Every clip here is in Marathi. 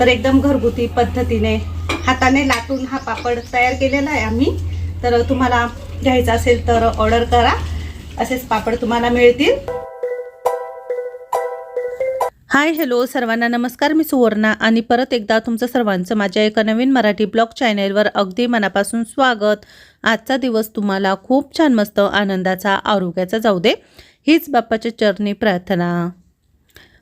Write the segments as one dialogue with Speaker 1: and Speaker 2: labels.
Speaker 1: तर एकदम घरगुती पद्धतीने हाताने लाटून हा पापड तयार केलेला आहे आम्ही. तर तुम्हाला घ्यायचा असेल तर ऑर्डर करा. असेच पापड तुम्हाला मिळतील. हाय हॅलो सर्वांना नमस्कार. मी सुवर्णा आणि परत एकदा तुमचं सर्वांचं माझ्या एका नवीन मराठी ब्लॉग चॅनेलवर अगदी मनापासून स्वागत. आजचा दिवस तुम्हाला खूप छान मस्त आनंदाचा आरोग्याचा जाऊ दे. हीच बाप्पाच्या चरणी प्रार्थना.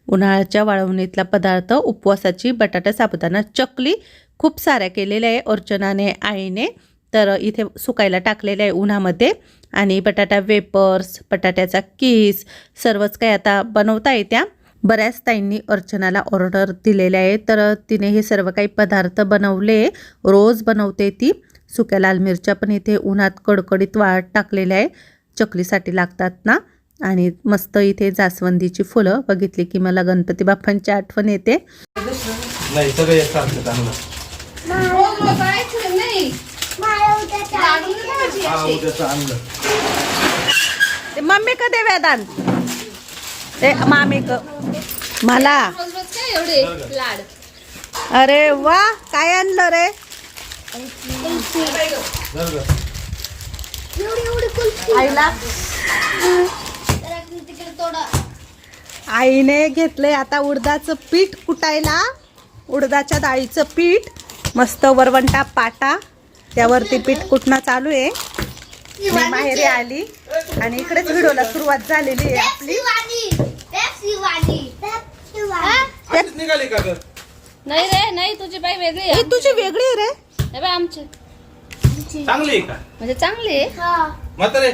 Speaker 1: उन्हाळ्याच्या वाळवणीतला पदार्थ उपवासाची बटाटा साबुदाणा चकली खूप साऱ्या केलेल्या आहे अर्चनाने आईने. तर इथे सुकायला टाकलेलं आहे उन्हामध्ये. आणि बटाटा वेपर्स बटाट्याचा किस सर्वच काही आता बनवता येत्या. बऱ्याच ताईंनी अर्चनाला ऑर्डर दिलेल्या आहे. तर तिने हे सर्व काही पदार्थ बनवले. रोज बनवते ती. सुक्या लाल मिरच्या पण इथे उन्हात कडकडीत वाळत टाकलेल्या आहे. चकलीसाठी लागतात ना. आणि मस्त इथे जास्वंदीची फुलं बघितली की मला गणपती बाप्पांची आठवण येते.
Speaker 2: हा
Speaker 1: मम्मी का दे वेदान? ते मामी क मला.
Speaker 3: रोज रोज काय एवढे लाड
Speaker 1: अरे वा काय आणलं रे. आईला. आईने घेतलंय आता उडदाचं पीठ कुटायला. उडदाच्या डाळीचं पीठ मस्त वरवंटा पाटा. त्यावरती पीठ कुटणं चालू आहे. मी माहेरी आली आणि इकडेच व्हिडिओला सुरुवात झालेली आहे आपली?
Speaker 3: नाही रे नाही तुझी बाई वेगळी आहे.
Speaker 1: तुझी वेगळी आहे रे.
Speaker 3: हे बाई आमची.
Speaker 2: चांगली आहे का?
Speaker 3: म्हणजे चांगली आहे.
Speaker 2: म्हातारे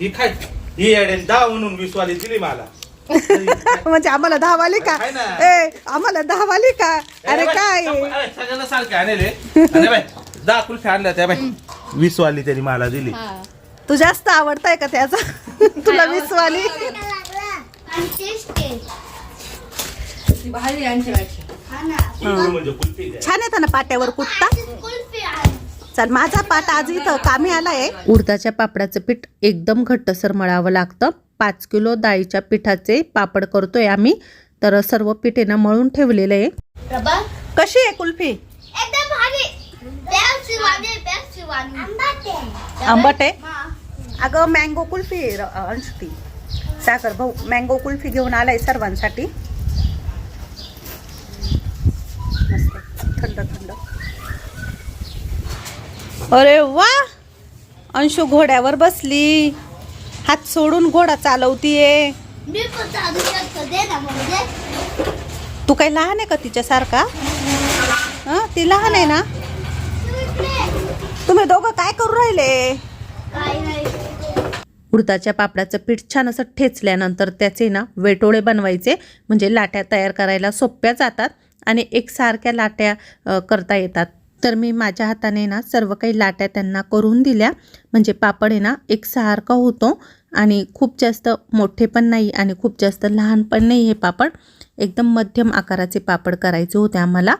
Speaker 2: ही खाय. ही अडेल दहा म्हणून वीस वाली दिली मला.
Speaker 1: म्हणजे आम्हाला दहा वाली का
Speaker 2: ना.
Speaker 1: ए आम्हाला दहा वाली का अरे
Speaker 2: बाई,
Speaker 1: काय?
Speaker 2: अरे, सगळ्यांना सारखे आणले आणि बाय दहा कुल्फी आणल्या त्या बाय वीस वाली त्यांनी मला दिली.
Speaker 3: हा.
Speaker 1: तू जास्त आवडताय का त्याचा? तुला वीस वाली
Speaker 3: भारी आणखी
Speaker 2: म्हणजे.
Speaker 1: छान येतं ना पाट्यावर कुठता चल माझा पाट आज इथं कामी आलाय. उडदाच्या पापडाचं पीठ एकदम घट्टसर मळावं लागतं. पाच किलो डाळीच्या पिठाचे पापड करतोय आम्ही. तर सर्व पीठ ना मळून ठेवलेलं आहे. कशी आहे कुल्फी? आंबट. आहे अगं मँगो कुल्फी अंशती. सागर भाऊ मँगो कुल्फी घेऊन आलाय सर्वांसाठी. मस्त थंड थंड. अरे वा! अंशू घोड्यावर बसली. हात सोडून घोडा चालवतीये. तू काही लहान आहे का तिच्यासारखा? हा ती लहान आहे ना? तुम्ही दोघं काय करू राहिले? उडदाच्या पापडाचं पीठ छान असं ठेचल्यानंतर त्याचे ना वेटोळे बनवायचे. म्हणजे लाट्या तयार करायला सोप्या जातात आणि एकसारख्या लाट्या करता येतात. तर मी माझ्या हाताने ना सर्व काही लाट्या त्यांना करून दिल्या. म्हणजे पापड आहे ना एकसारखा होतो आणि खूप जास्त मोठे पण नाही आणि खूप जास्त लहान पण नाही हे पापड. एकदम मध्यम आकाराचे पापड करायचे होते आम्हाला.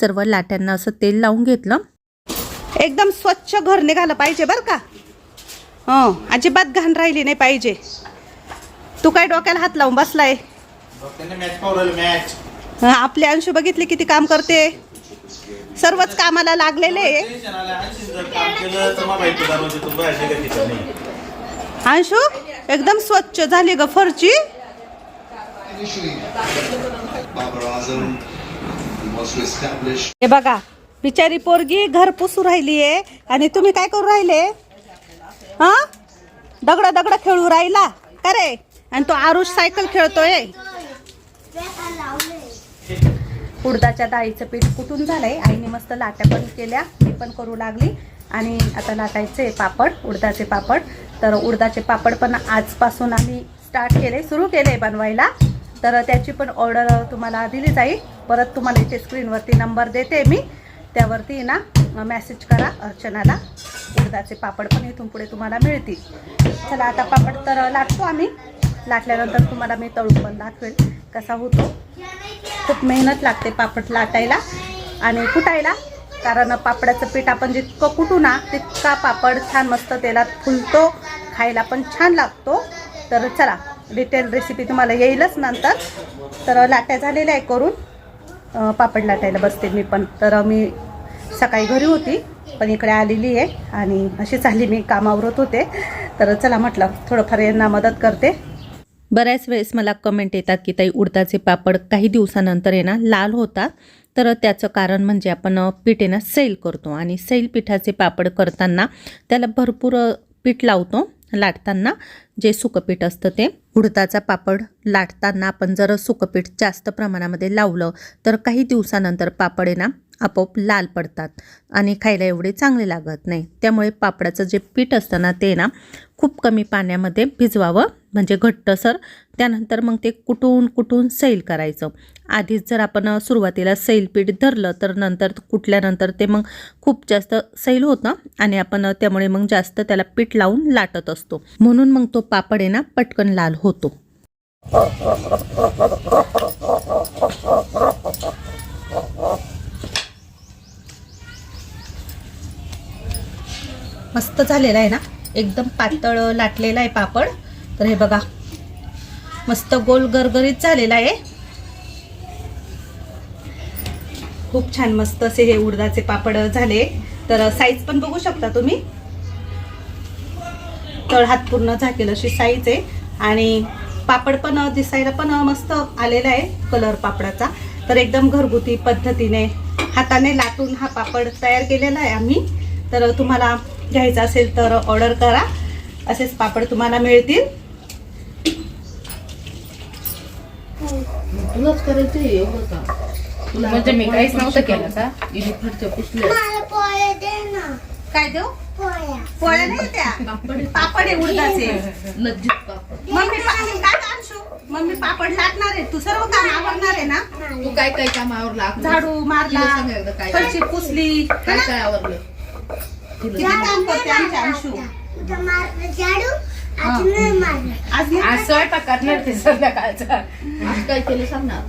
Speaker 1: सर्व लाट्यांना असं तेल लावून घेतलं. एकदम स्वच्छ घर निघालं पाहिजे बरं का? हो अजिबात घाण राहिली नाही पाहिजे. तू काय डोक्याला हात लावून बसलाय?
Speaker 2: त्यांनी मॅच पावलं मॅच
Speaker 1: आपली अंशू बघितली किती काम करते. सर्वच कामाला लागलेले
Speaker 2: नाही
Speaker 1: अंशू एकदम स्वच्छ झाली ग फरची. हे बघा बिचारी पोरगी घर पुसू राहिली आहे. आणि तुम्ही काय करू राहिले? हा? दगड दगड खेळू राहिला. का रे आणि तो आरुष सायकल खेळतोय. उडदाच्या डाळीचं पीठ कुठून झालंय? आईने मस्त लाट्या पण केल्या मी पण करू लागली. आणि आता लाटायचे पापड उडदाचे पापड. तर उडदाचे पापड पण आजपासून आम्ही स्टार्ट केले सुरू केले बनवायला. तर त्याची पण ऑर्डर तुम्हाला दिली जाईल. परत तुम्हाला इथे स्क्रीनवरती नंबर देते मी. त्यावरती ना मेसेज करा अर्चनाला. उडदाचे पापड पण इथून पुढे तुम्हाला मिळतील. चला आता पापड तर लाटतो आम्ही. लाटल्यानंतर तुम्हाला मी तळून पण दाखवेल कसा होतो? खूप मेहनत लागते पापड लाटायला आणि कुटायला कारण पापडाचं पीठ आपण जितकं कुटू ना तितका पापड छान मस्त तेलात फुलतो खायला पण छान लागतो. तर चला डिटेल रेसिपी तुम्हाला येईलच नंतर. तर लाट्या झालेल्या आहे करून. पापड लाटायला बसते मी पण. तर मी सकाळी घरी होती पण इकडे आलेली आहे आणि अशीच आली मी कामावरत होते. तर चला म्हटलं थोडंफार यांना मदत करते. बऱ्याच वेळेस मला कमेंट येतात की ताई उडदाचे पापड काही दिवसानंतर येणार ना लाल होतात. तर त्याचं कारण म्हणजे आपण पिठेनं पीठ सैल करतो आणि सैल पिठाचे पापड करताना त्याला भरपूर पीठ लावतो लाटताना. जे सुकपीठ असतं ते. उडदाचा पापड लाटताना आपण जर सुकपीठ जास्त प्रमाणामध्ये लावलं तर काही दिवसानंतर पापड आहे आपोआप लाल पडतात आणि खायला एवढे चांगले लागत नाही. त्यामुळे पापडाचं जे पीठ असतं ना ते ना खूप कमी पाण्यामध्ये भिजवावं. म्हणजे घट्टसर. त्यानंतर मग ते कुटून कुटून सैल करायचं. आधीच जर आपण सुरुवातीला सैल पीठ धरलं तर नंतर कुटल्यानंतर ते मग खूप जास्त सैल होतं आणि आपण त्यामुळे मग जास्त त्याला पीठ लावून लाटत असतो. म्हणून मग तो पापड आहे ना पटकन लाल होतो. मस्त झालेला आहे ना? एकदम पातळ लाटलेला आहे पापड. तर हे बघा मस्त गोल गरगरीत झालेला आहे. खूप छान मस्त असे हे उडदाचे पापड झाले. तर साईज पण बघू शकता तुम्ही. तळ हात पूर्ण झाकेल अशी साईज आहे. आणि पापड पण दिसायला पण मस्त आलेला आहे कलर पापडाचा. तर एकदम घरगुती पद्धतीने हाताने लाटून हा पापड तयार केलेला आहे आम्ही. तर तुम्हाला घ्यायचा असेल तर ऑर्डर करा. असेच पापड तुम्हाला मिळतील.
Speaker 4: तुलाच करायचं एवढं का? तुला
Speaker 5: म्हणजे मी काहीच नव्हतं केलं का?
Speaker 4: इथे पुसल्या
Speaker 1: काय देऊ?
Speaker 3: पोळ्या.
Speaker 1: पोळ्या नाही त्या पापड आहे उडदाचे.
Speaker 4: लज्जित पापड.
Speaker 1: मम्मी पा- काय आणशू? मम्मी पापड लाटणार आहे. तू सर्व काम आवडणार आहे ना?
Speaker 4: तू काय?
Speaker 1: झाडू मारला
Speaker 4: तिला सांग एकदा काय?
Speaker 1: फरशी पुसली.
Speaker 4: काय काय आवरलं?
Speaker 1: किती काम करते आमची अंशू
Speaker 3: उद्या मारलं झाडू? आज नाही मारलं.
Speaker 1: आज नाही
Speaker 5: आज स्वयंपाक करणार ते संध्याकाळचा.
Speaker 4: आज काय केलं सांग ना.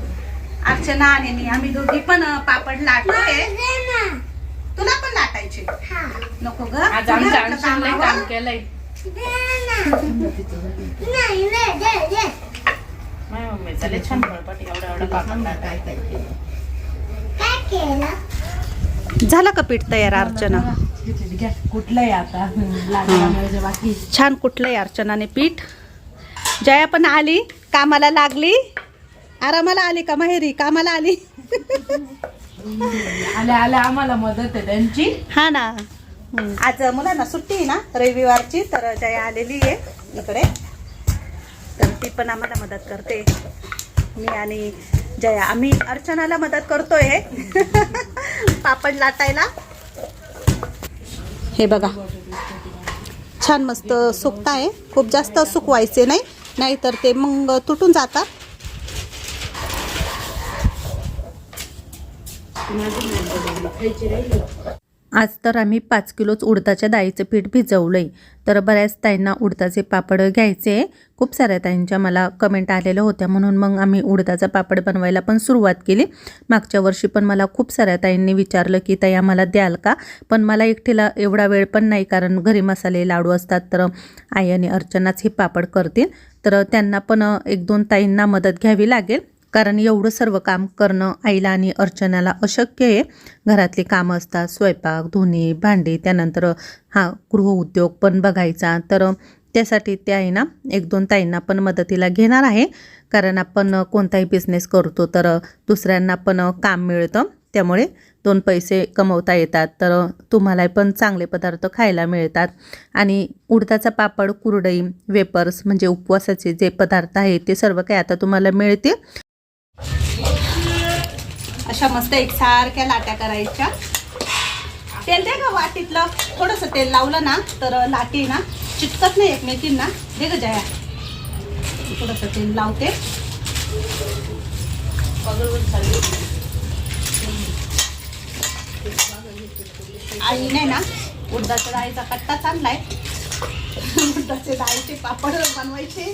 Speaker 1: अर्चना आणि मी आम्ही दोघी पण पापड लाटतोय. तुला पण लाटायचे?
Speaker 3: हा.
Speaker 1: नको ग.
Speaker 5: आज अंशुलने
Speaker 1: काम.
Speaker 5: केलंय.
Speaker 3: दे ना. नाही नाही दे दे.
Speaker 5: माझ्या मम्मीचा लय छान बळपट एवढा एवढा पापड लाटायचा.
Speaker 4: काय केलं?
Speaker 1: झाला का पीठ तयार अर्चना?
Speaker 5: घ्या. कुठलंय आता?
Speaker 1: छान कुठलंय अर्चनाने पीठ? जया पण आली. कामाला लागली. आरामाला आली का माहेरी? कामाला आली.
Speaker 5: आल्या आल्या. आम्हाला मदत आहे त्यांची.
Speaker 1: हा ना. आज मुलांना सुट्टी आहे ना रविवारची तर जया आलेली आहे इकडे. तर ती पण आम्हाला मदत करते. मी आणि जया आम्ही अर्चनाला मदत करतोय. पापड लाटायला. हे बघा. छान मस्त सुकताय खूप जास्त सुकवायचे नाही. नाहीतर ते मग तुटून जातात. आज तर आम्ही पाच किलोच उडदाच्या डाळीचं पीठ भिजवलं आहे तर बऱ्याच ताईंना उडदाचे पापड घ्यायचे खूप साऱ्या ताईंच्या मला कमेंट आलेल्या होत्या. म्हणून मग आम्ही उडताचा पापड बनवायला पण सुरुवात केली. मागच्या वर्षी पण मला खूप साऱ्या ताईंनी विचारलं की ताई आम्हाला द्याल का? पण मला एकटीला एवढा वेळ पण नाही. कारण घरी मसाले लाडू असतात तर आई आणि अर्चनाच हे पापड करतील. तर त्यांना पण एक दोन ताईंना मदत घ्यावी लागेल. कारण एवढं सर्व काम करणं आईला आणि अर्चनाला अशक्य आहे. घरातली कामं असतात स्वयंपाक धुणी भांडी त्यानंतर हा गृहउद्योग पण बघायचा. तर त्यासाठी ते आहे ना एक दोन ताईंना पण मदतीला घेणार आहे. कारण आपण कोणताही बिझनेस करतो तर दुसऱ्यांना पण काम मिळतं. त्यामुळे दोन पैसे कमवता येतात. तर तुम्हाला पण चांगले पदार्थ खायला मिळतात. आणि उडदाचा पापड कुरडई वेपर्स म्हणजे उपवासाचे जे पदार्थ आहेत ते सर्व काही आता तुम्हाला मिळतील. अशा मस्त एकसारख्या लाट्या करायच्या. तेल दे का वाटीतलं. थोडंसं तेल लावलं ना तर लाटी ना चिटकत नाही एकमेकींना. दे ग जया. थोडंसं तेल लावते. आई नाही ना उडदाचा डाळीचा कट्टा आहे. उडदाचे डाळीचे पापड बनवायचे.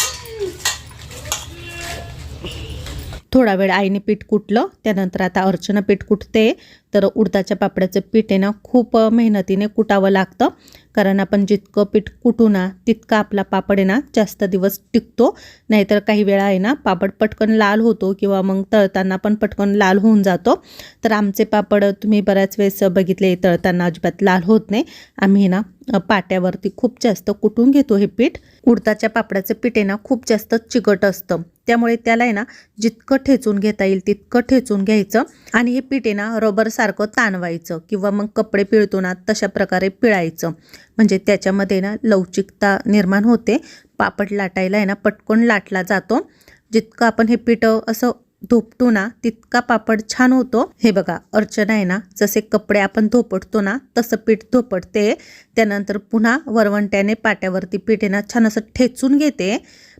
Speaker 1: थोडा वेळ आईने पीठ कुटलं त्यानंतर आता अर्चना पीठ कुटते. तर उडदाच्या पापड्याचं पीठ आहे ना खूप मेहनतीने कुटावं लागतं. कारण आपण जितकं पीठ कुटू ना तितका आपला पापड आहे ना जास्त दिवस टिकतो. नाहीतर काही वेळा आहे ना पापड पटकन लाल होतो किंवा मग तळताना पण पटकन लाल होऊन जातो. तर आमचे पापड तुम्ही बऱ्याच वेळेस बघितले तळताना अजिबात लाल होत नाही. आम्ही ना पाट्यावरती खूप जास्त कुटून घेतो हे पीठ. उडताच्या पापडाचं पीठ आहे ना खूप जास्त चिकट असतं. त्यामुळे त्याला आहे ना जितकं ठेचून घेता येईल तितकं ठेचून घ्यायचं. आणि हे पीठ आहे ना रबरसारखं ताणवायचं किंवा मग कपडे पिळतो ना तशा प्रकारे पिळायचं. म्हणजे त्याच्यामध्ये ना लवचिकता निर्माण होते. पापड लाटायला आहे ना पटकन लाटला जातो. जितकं आपण हे पीठ असं धोपटू ना तितका पापड छान होतो. हे बघा अर्चना आहे ना जसे कपडे आपण धोपटतो ना तसं पीठ धोपटते. त्यानंतर पुन्हा वरवंट्याने पाट्यावरती पीठ आहे ना छान असं ठेचून घेते.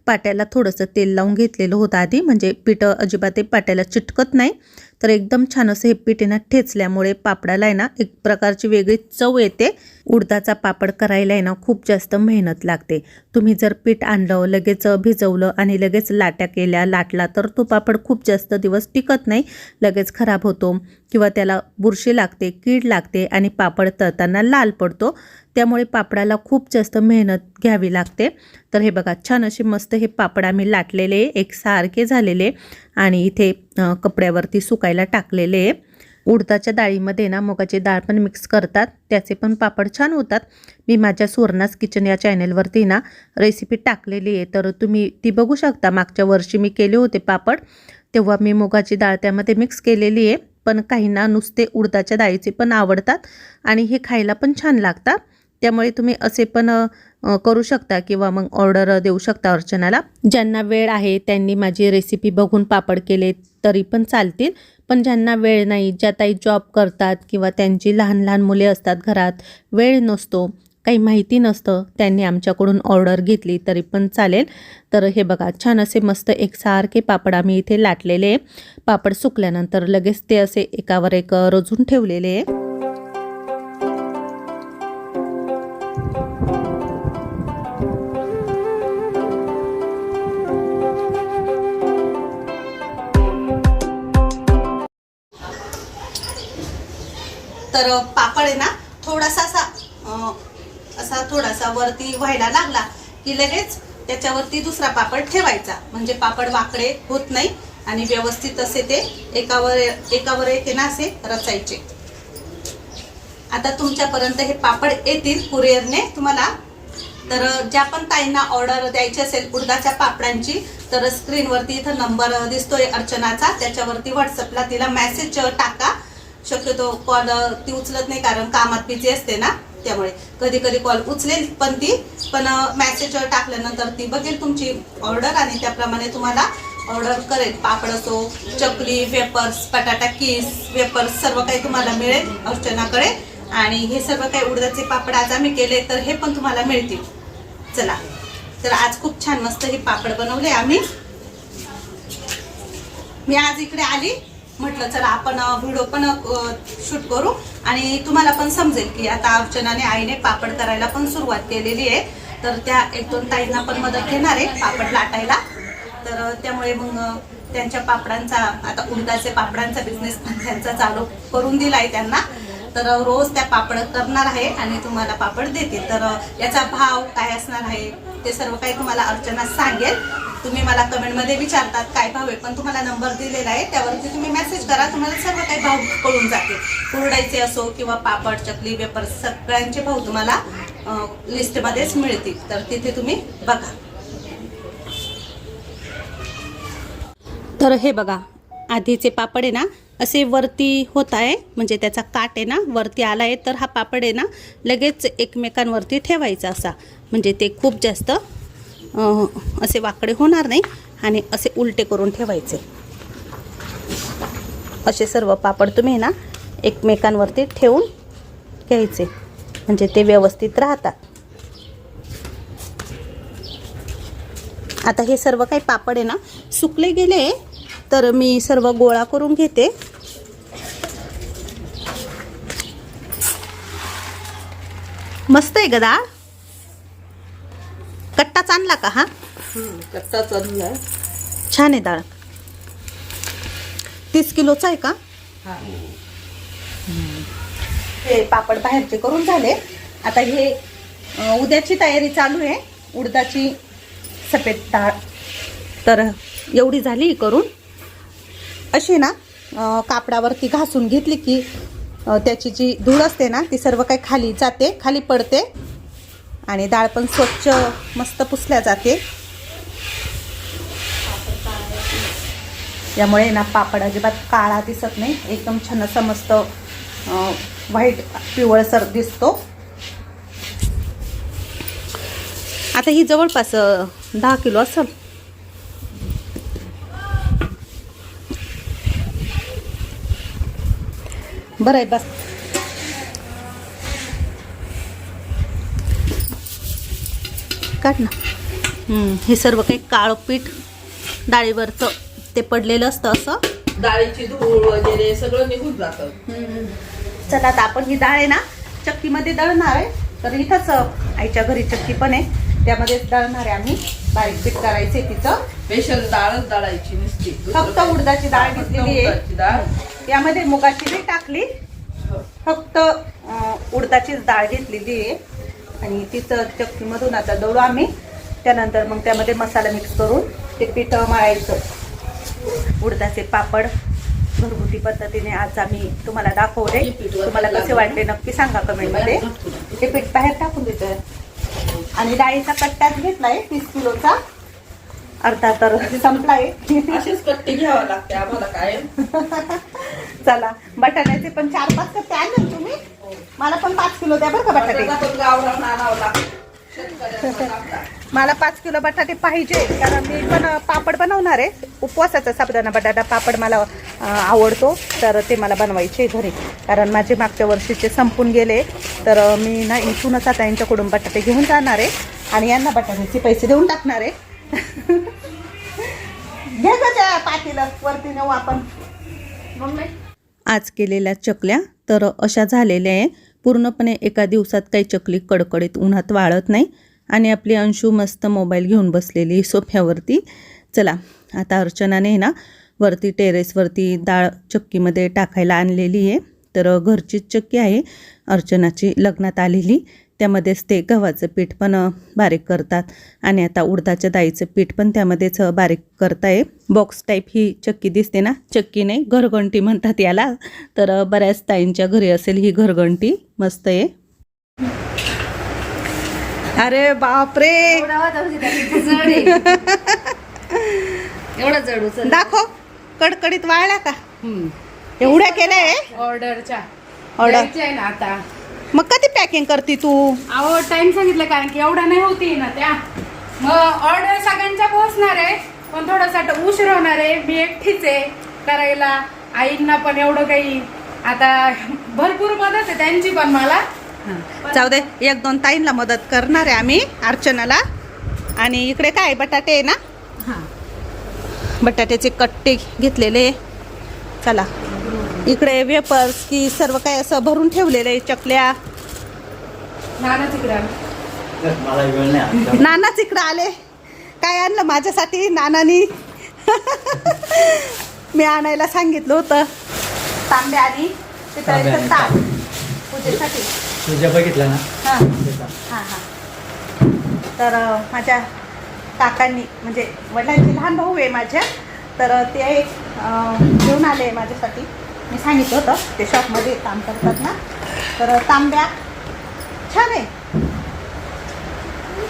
Speaker 1: पाट्याला थोडंसं तेल लावून घेतलेलं होतं आधी. म्हणजे पीठ अजिबात ते पाट्याला चिटकत नाही. तर एकदम छान असं हे पीठ ना ठेचल्यामुळे पापडाला आहे ना एक प्रकारची वेगळी चव येते. उडदाचा पापड करायला आहे ना खूप जास्त मेहनत लागते. तुम्ही जर पीठ आणलं लगेच भिजवलं आणि लगेच लाट्या केल्या लाटला तर तो पापड खूप जास्त दिवस टिकत नाही. लगेच खराब होतो किंवा त्याला बुरशी लागते कीड लागते आणि पापड तळताना लाल पडतो. त्यामुळे पापडाला खूप जास्त मेहनत घ्यावी लागते. तर हे बघा छान असे मस्त हे पापड आम्ही लाटलेले एक सारखे झालेले आणि इथे कपड्यावरती सुकायला टाकलेले. आहे उडदाच्या डाळीमध्ये ना मुगाची डाळ पण मिक्स करतात. त्याचे पण पापड छान होतात. मी माझ्या सुवर्णास किचन या चॅनेलवरती ना रेसिपी टाकलेली आहे. तर तुम्ही ती बघू शकता. मागच्या वर्षी मी केले होते पापड. तेव्हा मी मुगाची डाळ त्यामध्ये मिक्स केलेली आहे. पण काहींना नुसते उडदाच्या डाळीचे पण आवडतात आणि हे खायला पण छान लागतात. त्यामुळे तुम्ही असे पण करू शकता किंवा मग ऑर्डर देऊ शकता अर्चनाला. ज्यांना वेळ आहे त्यांनी माझी रेसिपी बघून पापड केले तरी पण चालतील. पण ज्यांना वेळ नाही ज्या ताई जॉब करतात किंवा त्यांची लहान लहान मुले असतात घरात वेळ नसतो काही माहिती नसतं त्यांनी आमच्याकडून ऑर्डर घेतली तरी पण चालेल. तर हे बघा छान असे मस्त एकसारखे पापड आम्ही इथे लाटलेले. आहे पापड सुकल्यानंतर लगेच ते असे एकावर एक रोजून ठेवलेले. आहे तर पापड आहे ना थोडासा असा असा थोडासा वरती व्हायला लागला की लगेच त्याच्यावरती दुसरा पापड ठेवायचा. म्हणजे पापड वाकडे होत नाही आणि व्यवस्थित असे ते एकावर एकावर एक ना असे रचायचे. आता तुमच्यापर्यंत हे पापड येतील कुरिअरने तुम्हाला. तर ज्या पण ताईंना ऑर्डर द्यायची असेल उडदाच्या पापडांची तर स्क्रीनवरती इथं नंबर दिसतोय अर्चनाचा. त्याच्यावरती व्हॉट्सअपला तिला मॅसेज टाका. शक्यतो कॉल ती उचलत नाही कारण कामात बिझी असते ना त्यामुळे. कधी कधी कॉल उचलेल पण ती पण मॅसेज टाकल्यानंतर ती बघेल तुमची ऑर्डर आणि त्याप्रमाणे तुम्हाला ऑर्डर करेल. पापड असो चकली वेपर्स बटाटा किस वेपर्स सर्व काही तुम्हाला मिळेल अर्चनाकडे. आणि हे सर्व काही उडदाचे पापड आज आम्ही केले तर हे पण तुम्हाला मिळतील. चला. तर आज खूप छान मस्त हे पापड बनवले आम्ही. मी आज इकडे आली. म्हटलं चला आपण व्हिडिओ पण शूट करू आणि तुम्हाला पण समजेल की आता अर्चनाने आईने पापड करायला पण सुरुवात केलेली आहे. तर त्या एक दोन ताईंना पण मदत घेणार आहे पापड लाटायला. तर त्यामुळे मग त्यांच्या पापडांचा आता उडदाचे पापडांचा बिझनेस पण त्यांचा चालू करून दिलाय त्यांना. तर रोज त्या पापड करणार आहे आणि तुम्हाला पापड देते. तर याचा भाव काय असणार आहे? ते सर्व काही तुम्हाला अर्चना सांगेल. तुम्ही मला कमेंटमध्ये विचारतात काय भाव आहे? पण तुम्हाला नंबर दिलेला आहे त्यावरती तुम्ही मेसेज करा तुम्हाला सर्व काही भाव कळून जातील. कुरडायचे असो किंवा पापड चकली वेपर सगळ्यांचे भाव तुम्हाला लिस्टमध्येच मिळतील. तर तिथे तुम्ही बघा. तर हे बघा आधीचे पापड आहे ना असे वरती होत आहे. म्हणजे त्याचा काट आहे ना वरती आला आहे तर हा पापड आहे ना लगेच एकमेकांवरती ठेवायचा असा. म्हणजे ते खूप जास्त असे वाकडे होणार नाही आणि असे उलटे करून ठेवायचे. असे सर्व पापड तुम्ही ना एकमेकांवरती ठेवून घ्यायचे. म्हणजे ते व्यवस्थित राहतात. आता हे सर्व काही पापड आहे ना सुकले गेले तर मी सर्व गोळा करून घेते. मस्त आहे ग डाळ कट्टाच आणला का हा?
Speaker 5: कट्टा चालला
Speaker 1: छान आहे डाळ. तीस किलोचा आहे का? हे. पापड बाहेरचे करून झाले. आता हे उद्याची तयारी चालू आहे. उडदाची सफेद डाळ. तर एवढी झाली करून. अशी ना कापडावरती घासून घेतली की त्याची जी धूळ असते ना ती सर्व काही खाली जाते खाली पडते. आणि डाळ पण स्वच्छ मस्त पुसल्या जाते. यामुळे ना पापड अजिबात काळा दिसत नाही एकदम छान असं मस्त व्हाईट पिवळसर दिसतो. आता ही जवळपास दहा किलो असेल. बरं आहे बस. काढ ना. हे सर्व काही काळं पीठ डाळीवरचं ते पडलेलं असतं असं.
Speaker 4: डाळीची धूळ वगैरे सगळं निघून जातं.
Speaker 1: चला आता आपण ही डाळ आहे ना चक्कीमध्ये दळणार आहे. तर इथंच आईच्या घरी चक्की पण आहे. त्यामध्येच दळणार आहे आम्ही बारीक पीठ करायचे तिचं
Speaker 4: स्पेशल डाळच दळायची नुसती.
Speaker 1: फक्त उडदाची डाळ
Speaker 4: फक्त
Speaker 1: घेतलेली आहे.
Speaker 4: डाळ.
Speaker 1: यामध्ये मुगाची नाही टाकली. फक्त अ, उडदाचीच डाळ घेतलेली आहे. आणि तिचं चक्कीमधून आता दळू आम्ही. त्यानंतर मग त्यामध्ये मसाला मिक्स करून ते पीठ मळायचं. उडदाचे पापड घरगुती पद्धतीने आज आम्ही तुम्हाला दाखवले.
Speaker 4: हे
Speaker 1: तुम्हाला कसे. वाटले नक्की सांगा कमेंटमध्ये. हे पीठ बाहेर टाकून देतोय. आणि डाळीचा कट्टाच घेतलाय तीस किलोचा. अर्धा तर संपलाय.
Speaker 4: असेच कट्टे घ्यावं लागते आम्हाला काय?
Speaker 1: चला बटाट्याचे पण चार पाच कट्टे आणले ना तुम्ही? मला पण पाच किलो द्या बरं का बटाटे.
Speaker 4: गावरान आणावं लागतं.
Speaker 1: मला पाच किलो बटाटे पाहिजे कारण मी पण पापड बनवणार आहे. उपवासाचा साबुदाणा बटाटा पापड मला आवडतो. तर ते मला बनवायचे घरी. कारण माझे मागच्या वर्षीचे संपून गेले. तर मी ना इथूनच आता यांच्याकडून बटाटे घेऊन जाणार आहे. आणि यांना बटाट्याचे पैसे देऊन टाकणार आहे. घे त्या पातीला वरती नेऊ आपण.
Speaker 4: मम्मी.
Speaker 1: आज केलेल्या चकल्या तर अशा झालेल्या आहे. पूर्णपणे एका दिवसात काही चकली कडकडीत उन्हात वाळत नाही. आणि आपली अंशू मस्त मोबाईल घेऊन बसलेली सोफ्यावरती. चला आता अर्चनाने ना वरती टेरेसवरती डाळ चक्कीमध्ये टाकायला आणलेली आहे. तर घरचीच चक्की आहे अर्चनाची लग्नात आलेली. त्यामध्येच ते गव्हाचं पीठ पण बारीक करतात. आणि आता उडदाच्या डाळीचं पीठ पण त्यामध्येच बारीक करताय. बॉक्स टाईप ही चक्की दिसते ना चक्की नाही घरघंटी म्हणतात याला. तर बऱ्याच ताईंच्या घरी असेल ही घरघंटी मस्त आहे. अरे बापरे.
Speaker 3: एवढा जड उचल
Speaker 1: दाखव. कडकडीत वाळल्या का? एवढ्या केल्या
Speaker 5: ऑर्डरच्या.
Speaker 1: ऑर्डर
Speaker 5: द्यायच्या आहे ना आता.
Speaker 1: मग कधी पॅकिंग करते तू?
Speaker 5: अहो टाइम सांगितलं कारण की एवढ्या नाही होती ना त्या. मग ऑर्डर सगळ्यांच्या पोहोचणार आहे पण थोडासा उशीर होणार आहे. मी एकटीच आहे करायला. आईंना पण एवढं काही आता भरपूर मदत आहे त्यांची पण मला.
Speaker 1: जाऊ दे एक दोन ताईंना मदत करणार आहे आम्ही अर्चनाला. आणि इकडे काय बटाटे आहे ना? बटाट्याचे कट्टे घेतलेले. चला. इकडे वेपर्स की सर्व काय असं भरून ठेवलेलं आहे चकल्या.
Speaker 5: नाना तिकडे
Speaker 6: मला वेळ नाही आता.
Speaker 1: नानाच इकडं आले. काय आणलं माझ्यासाठी नानानी? मी आणायला सांगितलं होतं. तांबे आणि पूजेसाठी.
Speaker 6: तुझ्या बघितला ना?
Speaker 1: हां. हां हां. तर माझ्या काकांनी म्हणजे वडिलांचे लहान भाऊ आहे माझ्या तर ते अं, घेऊन आले माझ्यासाठी. मी सांगितलं होतं ते शॉपमध्ये काम करतात ना. तर तांब्या छान आहे.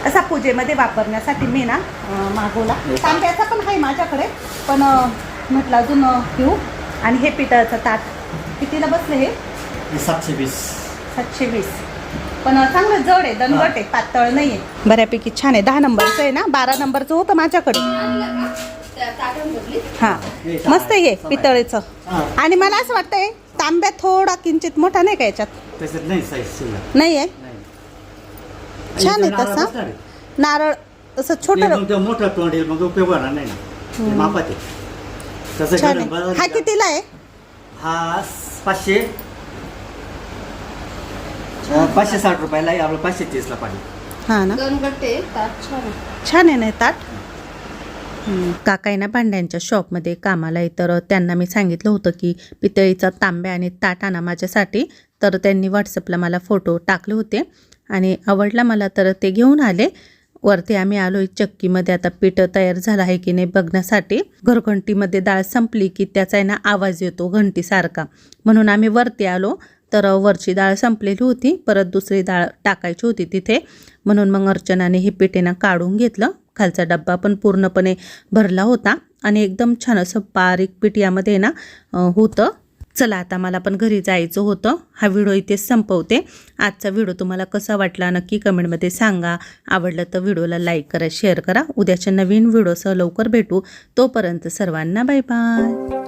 Speaker 1: असा पूजेमध्ये वापरण्यासाठी मी ना मागवला. तांब्याचा पण आहे माझ्याकडे पण म्हटलं अजून घेऊ. आणि हे पितळचं ताट. कितीला बसले हे?
Speaker 6: हे सातशे वीस.
Speaker 1: सातशे वीस. पण चांगलं जड आहे दणगट आहे पातळ नाही आहे बऱ्यापैकी छान आहे. दहा नंबरचं आहे ना? बारा नंबरचं होतं माझ्याकडे. हा. मस्त आहे हे पितळेचं.
Speaker 6: हा.
Speaker 1: आणि मला असं वाटतंय तांब्या थोडा किंचित मोठा नाही का याच्यात?
Speaker 6: त्याच्यात नाही साईज शिल्लक
Speaker 1: नाही आहे?
Speaker 6: नाही.
Speaker 1: छान आहे तसा. नारळ असं छोटं
Speaker 6: मग मोठं तोंड येईल मग उपयोग होणार नाही ना. ते मापात आहे. तसं
Speaker 1: छान
Speaker 6: गरम
Speaker 1: आहे. हा? कितीला आहे?
Speaker 6: हा पाचशे. पाचशे साठ रुपयाला आहे आपलं पाचशे तीसला पाहिजे
Speaker 1: हा ना?
Speaker 4: ताट छान आहे.
Speaker 1: छान आहे ना हे ताट? काका आहे ना भांड्यांच्या शॉपमध्ये कामाला आहे तर त्यांना मी सांगितलं होतं की पितळीचा तांब्या आणि ताट आणा माझ्यासाठी. तर त्यांनी व्हॉट्सअपला मला फोटो टाकले होते आणि आवडला मला तर ते घेऊन आले. वरती आम्ही आलो चक्कीमध्ये. आता पीठ तयार झालं आहे की नाही बघण्यासाठी. घरघंटीमध्ये डाळ संपली की त्याचा आहे ना आवाज येतो घंटीसारखा. म्हणून आम्ही वरती आलो. तर वरची डाळ संपलेली होती. परत दुसरी डाळ टाकायची होती तिथे. म्हणून मग अर्चनाने हे पिठेनं काढून घेतलं. खालचा डब्बा पण पूर्णपणे भरला होता. आणि एकदम छान असं बारीक पीठ यामध्ये ना होतं. चला आता मला पण घरी जायचं होतं. हा व्हिडिओ इथेच संपवते. आजचा व्हिडिओ तुम्हाला कसा वाटला नक्की कमेंटमध्ये सांगा. आवडलं तर व्हिडिओला लाईक करा शेअर करा. उद्याच्या नवीन व्हिडिओसह लवकर भेटू. तोपर्यंत सर्वांना बाय बाय.